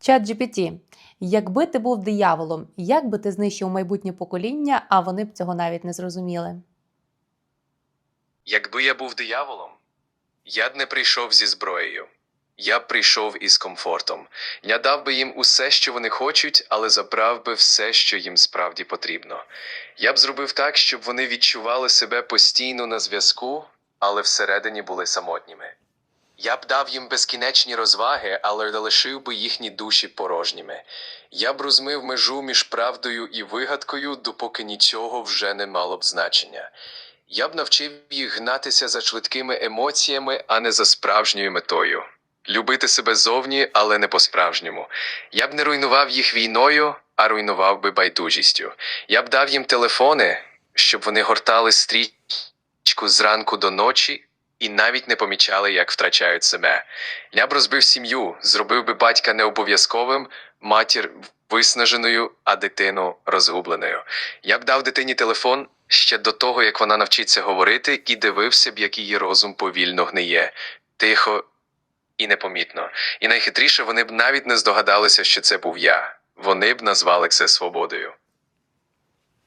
Чат GPT. Якби ти був дияволом, як би ти знищив майбутнє покоління, а вони б цього навіть не зрозуміли? Якби я був дияволом, я б не прийшов зі зброєю. Я б прийшов із комфортом. Я дав би їм усе, що вони хочуть, але забрав би все, що їм справді потрібно. Я б зробив так, щоб вони відчували себе постійно на зв'язку, але всередині були самотніми. Я б дав їм безкінечні розваги, але залишив би їхні душі порожніми. Я б розмив межу між правдою і вигадкою, допоки нічого вже не мало б значення. Я б навчив їх гнатися за швидкими емоціями, а не за справжньою метою. Любити себе зовні, але не по-справжньому. Я б не руйнував їх війною, а руйнував би байдужістю. Я б дав їм телефони, щоб вони гортали стрічку зранку до ночі і навіть не помічали, як втрачають себе. Я б розбив сім'ю, зробив би батька необов'язковим, матір виснаженою, а дитину розгубленою. Я б дав дитині телефон ще до того, як вона навчиться говорити, і дивився б, як її розум повільно гниє, тихо і непомітно. І найхитріше вони б навіть не здогадалися, що це був я. Вони б назвали це свободою.